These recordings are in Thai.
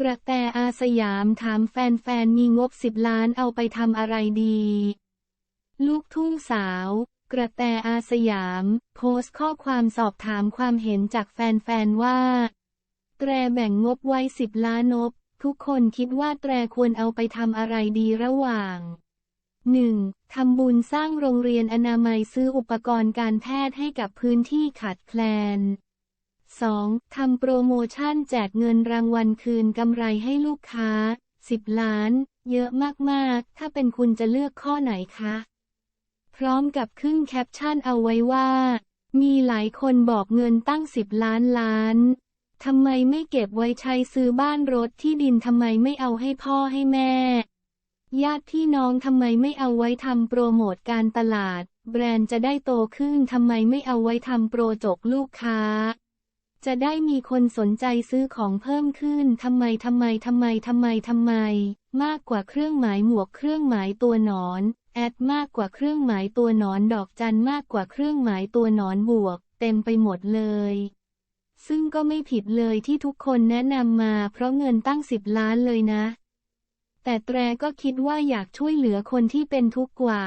กระแตอาสยามถามแฟนๆมีงบสิบล้านเอาไปทำอะไรดี ลูกทุ่งสาว กระแตอาสยาม โพสต์ข้อความสอบถามความเห็นจากแฟนๆว่า แตรแบ่งงบไว้สิบล้านนบ ทุกคนคิดว่าแตรควรเอาไปทำอะไรดีระหว่าง 1. ทำบุญสร้างโรงเรียนอนามัยซื้ออุปกรณ์การแพทย์ให้กับพื้นที่ขาดแคลน 2. ทำโปรโมชั่นแจกเงินรางวัลคืนกำไรให้ลูกค้า 10 ล้าน เยอะมากๆ ถ้าเป็นคุณจะเลือกข้อไหนคะ พร้อมกับขึ้นแคปชั่นเอาไว้ว่า มีหลายคนบอกเงินตั้ง 10 ล้านล้านทำไมไม่เก็บไว้ใช้ซื้อบ้านรถที่ดินทำไมไม่เอาให้พ่อให้แม่ ญาติพี่น้องทำไมไม่เอาไว้ทำโปรโมทการตลาด แบรนด์จะได้โตขึ้นทำไมไม่เอาไว้ทำโปรจกลูกค้า จะได้มีคนสนใจซื้อของเพิ่มขึ้น ทำไม ทำไม ทำไม ทำไม ทำไม มากกว่าเครื่องหมายหมวกเครื่องหมายตัวหนอน แอดมากกว่าเครื่องหมายตัวหนอนดอกจันมากกว่าเครื่องหมายตัวหนอนบวก เต็มไปหมดเลย ซึ่งก็ไม่ผิดเลยที่ทุกคนแนะนำมาเพราะเงินตั้งสิบล้านเลยนะ แต่แตรก็คิดว่าอยากช่วยเหลือคนที่เป็นทุกข์กว่า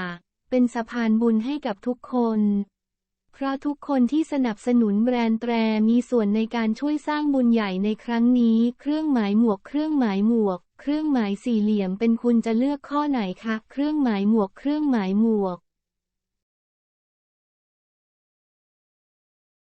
เป็นสะพานบุญให้กับทุกคน เพราะทุกคนที่สนับสนุนแบรนด์แตรมีส่วนในการช่วยสร้างบุญใหญ่ในครั้งนี้ เครื่องหมายหมวก เครื่องหมายหมวก เครื่องหมายสี่เหลี่ยมเป็นคุณจะเลือกข้อไหนคะ เครื่องหมายหมวก เครื่องหมายหมวก